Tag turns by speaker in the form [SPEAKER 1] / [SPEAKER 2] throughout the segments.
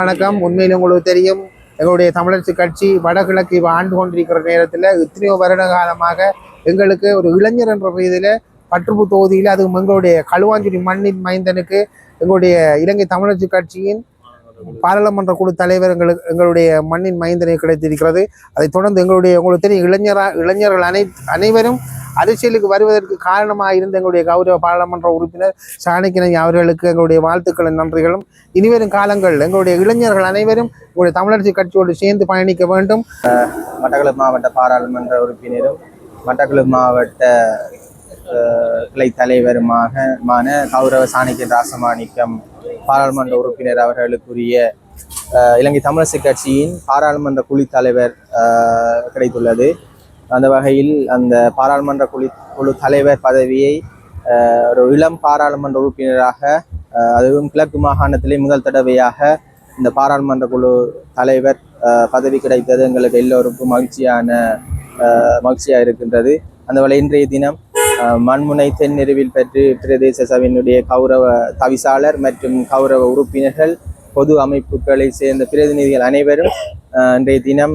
[SPEAKER 1] வணக்கம். உண்மையில் உங்களுக்கு தெரியும் எங்களுடைய தமிழர் கட்சி வடகிழக்கு ஆண்டு கொண்டிருக்கிற நேரத்தில் எத்தனையோ வருட காலமாக எங்களுக்கு ஒரு இளைஞர் என்ற ரீதியில் பற்றுப்பு தொகுதியில் அதுவும் எங்களுடைய களுவாஞ்சுரி மண்ணின் மைந்தனுக்கு எங்களுடைய இலங்கை தமிழர் கட்சியின் பாராளுமன்ற குழு தலைவர் எங்களுக்கு எங்களுடைய மண்ணின் மைந்தனை கிடைத்திருக்கிறது. அதைத் தொடர்ந்து எங்களுடைய உங்களுக்கு தெரியும் இளைஞரா இளைஞர்கள் அனை அனைவரும் அரசியலுக்கு வருவதற்கு காரணமாக இருந்த எங்களுடைய கௌரவ பாராளுமன்ற உறுப்பினர் சாணக்கியன் அவர்களுக்கு எங்களுடைய வாழ்த்துக்களும் நன்றிகளும். இனிவரும் காலங்கள் எங்களுடைய இளைஞர்கள் அனைவரும் உங்களுடைய தமிழரசு கட்சியோடு சேர்ந்து பயணிக்க வேண்டும்.
[SPEAKER 2] மட்டக்களப்பு மாவட்ட பாராளுமன்ற உறுப்பினரும் மட்டக்களப்பு மாவட்ட கிளை தலைவருமாக மான கௌரவ சாணக்கியன் ராசமாணிக்கம் பாராளுமன்ற உறுப்பினர் அவர்களுக்குரிய இலங்கை தமிழரசு கட்சியின் பாராளுமன்ற குழு தலைவர் கிடைத்துள்ளது. அந்த வகையில் அந்த பாராளுமன்ற குழு குழு தலைவர் பதவியை ஒரு இளம் பாராளுமன்ற உறுப்பினராக அதுவும் கிழக்கு மாகாணத்திலே முதல் தடவையாக இந்த பாராளுமன்ற குழு தலைவர் பதவி கிடைத்தது. எங்களுக்கு எல்லோருக்கும் மகிழ்ச்சியான மகிழ்ச்சியாக இருக்கின்றது. அந்த வகையில் இன்றைய தினம் மண்முனை தென்னிருவில் பெற்று பிரதேச சபையினுடைய கௌரவ தவிசாளர் மற்றும் கௌரவ உறுப்பினர்கள் பொது அமைப்புகளை சேர்ந்த பிரதிநிதிகள் அனைவரும் இன்றைய தினம்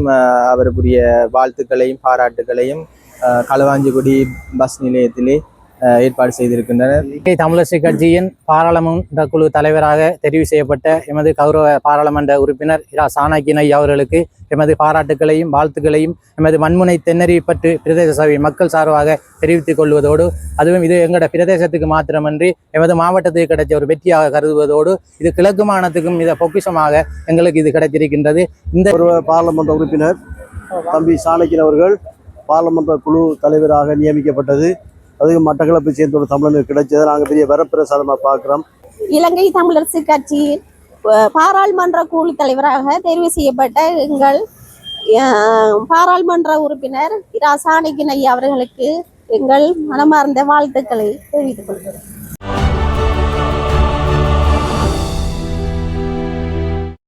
[SPEAKER 2] அவருக்குரிய வாழ்த்துக்களையும் பாராட்டுகளையும் அஹ், களுவாஞ்சிக்குடி பஸ் நிலையத்திலே ஏற்பாடு செய்திருக்கின்றனர்.
[SPEAKER 3] தமிழரசு கட்சியின் பாராளுமன்ற குழு தலைவராக தெரிவு செய்யப்பட்ட எமது கௌரவ பாராளுமன்ற உறுப்பினர் இரா. சாணக்கியன் ஐயா அவர்களுக்கு எமது பாராட்டுகளையும் வாழ்த்துக்களையும் எமது மண்முனை தென்னறி பற்று பிரதேச சபை மக்கள் சார்பாக தெரிவித்துக் கொள்வதோடு அதுவும் இது எங்களோட பிரதேசத்துக்கு மாத்திரமன்றி எமது மாவட்டத்துக்கு கிடைச்ச ஒரு வெற்றியாக கருதுவதோடு இது கிழக்கு மாநிலத்துக்கும் இதை பொக்கிஷமாக எங்களுக்கு இது கிடைத்திருக்கின்றது. இந்த
[SPEAKER 4] பாராளுமன்ற உறுப்பினர் தம்பி சாணக்கியன் அவர்கள் பாராளுமன்ற குழு தலைவராக நியமிக்கப்பட்டது. அதுக்கு மட்டக்களப்பை சேர்ந்தோட தமிழர்கள் தமிழனுக்கு கிடைச்சதை நாங்கள் பெரிய வரப்பிரசாதமாக பார்க்குறோம்.
[SPEAKER 5] இலங்கை தமிழரசு கட்சி பாராளுமன்ற குழு தலைவராக தெரிவு செய்யப்பட்ட எங்கள் பாராளுமன்ற உறுப்பினர் இரா சாணக்கியன் ஐயா அவர்களுக்கு எங்கள் மனமார்ந்த வாழ்த்துக்களை தெரிவித்துக் கொள்கிறோம்